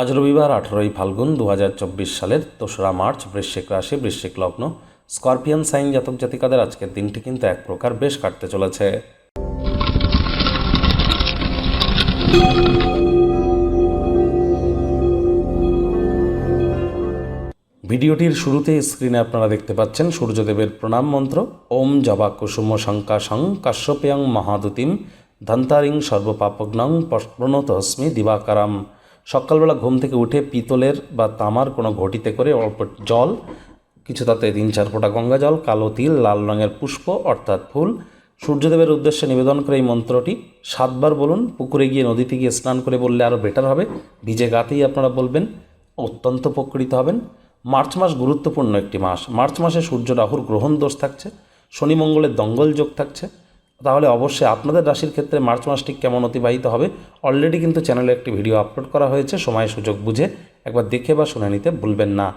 আজ রবিবার আঠেরোই ফাল্গুন দু হাজার চব্বিশ সালের দোসরা মার্চ, বৃশ্চিক রাশি, বৃশ্চিক লগ্ন। স্করপিয়ান, সাইন জাতক জাতিকাদের আজকের দিনটি কিন্তু এক প্রকার বেশ কাটতে চলেছে। ভিডিওটির শুরুতে স্ক্রিনে আপনারা দেখতে পাচ্ছেন সূর্যদেবের প্রণাম মন্ত্র। ওম জবা কুসুম শঙ্কাশং কাশ্যপেয়ং মহাদুতিম ধন্তারিং সর্বপাপগ্নং প্রণতস্মি দিবাকারাম। সকালবেলা ঘুম থেকে উঠে পিতলের বা তামার কোনো ঘটিতে করে অল্প জল, কিছু তাতে তিন চার ফোঁটা গঙ্গা জল, কালো তিল, লাল রঙের পুষ্প, অর্থাৎ ফুল। সূর্যদেবের উদ্দেশ্যে নিবেদন করে এই মন্ত্রটি। সাতবার বলুন, পুকুরে গিয়ে নদীতে গিয়ে স্নান করে বললে আরও বেটার হবে। ভিজে গাতেই আপনারা বলবেন, অত্যন্ত উপকৃত হবেন। মার্চ মাস গুরুত্বপূর্ণ একটি মাস। মার্চ মাসে সূর্য, রাহুর গ্রহণ দোষ থাকছে। শনি মঙ্গলের দঙ্গল যোগ থাকছে। তাহলে অবশ্যই আপনাদের রাশির ক্ষেত্রে মার্চ মাসটি কেমন অতিবাহিত হবে? অলরেডি কিন্তু চ্যানেলে একটি ভিডিও আপলোড করা হয়েছে, সময় সুযোগ বুঝে একবার দেখে বা শুনে নিতে ভুলবেন না।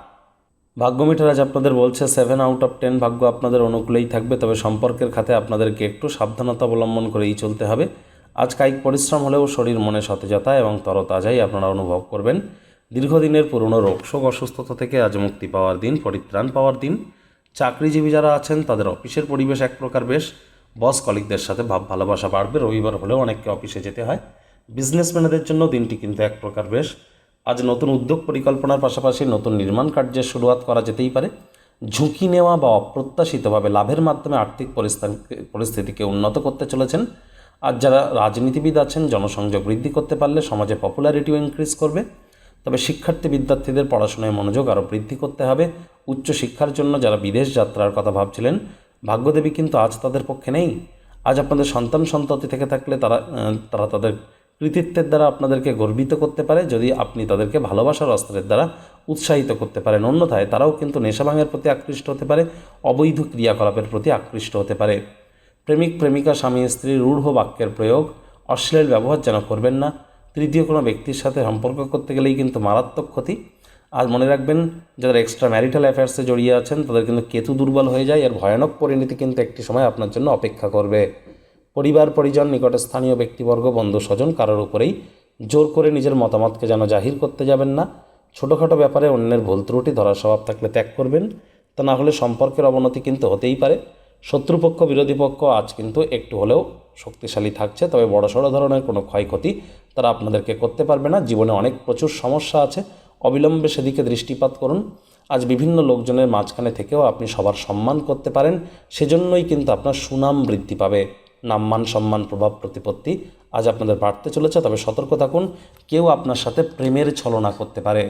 ভাগ্য মিটার আজ আপনাদের বলছে সেভেন আউট অফ টেন ভাগ্য আপনাদের অনুকূলেই থাকবে, তবে সম্পর্কের খাতে আপনাদেরকে একটু সাবধানতা অবলম্বন করেই চলতে হবে। আজ কায়িক পরিশ্রম হলেও শরীর মনে সতেজতা এবং তরতাজাই আপনারা অনুভব করবেন। দীর্ঘদিনের পুরনো রোগ, শোক, অসুস্থতা থেকে আজ মুক্তি পাওয়ার দিন, পরিত্রাণ পাওয়ার দিন। চাকরিজীবী যারা আছেন, তাদের অফিসের পরিবেশ এক প্রকার বেশ। বস কলিকদের সাথে ভাব ভালোবাসা বাড়বে। রবিবার হলেও অনেককে অফিসে যেতে হয়। বিজনেসম্যানদের জন্য দিনটি কিন্তু এক প্রকার বেশ। আজ নতুন উদ্যোগ পরিকল্পনার পাশাপাশি নতুন নির্মাণ কার্যের শুরুয়াত করা যেতেই পারে। ঝুঁকি নেওয়া বা অপ্রত্যাশিতভাবে লাভের মাধ্যমে আর্থিক পরিস্থিতি পরিস্থিতিকে উন্নত করতে চলেছেন। আর যারা রাজনীতিবিদ আছেন, জনসংযোগ বৃদ্ধি করতে পারলে সমাজে পপুলারিটিও ইনক্রিজ করবে। তবে শিক্ষার্থী বিদ্যার্থীদের পড়াশোনায় মনোযোগ আরও বৃদ্ধি করতে হবে। উচ্চ শিক্ষার জন্য যারা বিদেশ যাত্রার কথা ভাবছিলেন ভাগ্যদেবী কিন্তু আজ তাদের পক্ষে নেই। আজ আপনাদের সন্তান সন্ততি থেকে থাকলে তারা তারা তাদের কৃতিত্বের দ্বারা আপনাদেরকে গর্বিত করতে পারে, যদি আপনি তাদেরকে ভালোবাসার অস্ত্রের দ্বারা উৎসাহিত করতে পারেন। অন্যথায় তারাও কিন্তু নেশাভাঙের প্রতি আকৃষ্ট হতে পারে, অবৈধ ক্রিয়াকলাপের প্রতি আকৃষ্ট হতে পারে। প্রেমিক, প্রেমিকা, স্বামী, স্ত্রী, রূঢ় বাক্যের প্রয়োগ, অশ্লীল ব্যবহার যেন করবেন না। তৃতীয় কোনো ব্যক্তির সাথে সম্পর্ক করতে গেলেই কিন্তু মারাত্মক ক্ষতি। আর মনে রাখবেন যারা এক্সট্রা ম্যারিটাল অ্যাফেয়ার্সে জড়িয়ে আছেন, তাদের কিন্তু কেতু দুর্বল হয়ে যায়, এর ভয়ানক পরিণতি কিন্তু একটি সময় আপনার জন্য অপেক্ষা করবে। পরিবার, পরিজন, নিকটে স্থানীয় ব্যক্তিবর্গ, বন্ধু, স্বজন, কারোর উপরেই জোর করে নিজের মতামতকে যেন জাহির করতে যাবেন না। ছোটোখাটো ব্যাপারে অন্যের ভুল ত্রুটি ধরার স্বভাব থাকলে ত্যাগ করবেন। তা না হলে সম্পর্কের অবনতি কিন্তু হতেই পারে। শত্রুপক্ষ, বিরোধী পক্ষ আজ কিন্তু একটু হলেও শক্তিশালী থাকছে, তবে বড়সড় ধরনের কোনো ক্ষয়ক্ষতি তারা আপনাদেরকে করতে পারবে না। জীবনে অনেক প্রচুর সমস্যা আছে। অবিলম্বে সেদিকে দৃষ্টিপাত করুন। আজ বিভিন্ন লোকজনের মাঝখানে থেকেও আপনি সবার সম্মান করতে পারেন, সেজন্যই কিন্তু আপনার সুনাম বৃদ্ধি পাবে। নাম্মান সম্মান প্রভাব প্রতিপত্তি আজ আপনাদের বাড়তে চলেছে, তবে সতর্ক থাকুন, কেউ আপনার সাথে প্রেমের ছলনা করতে পারে।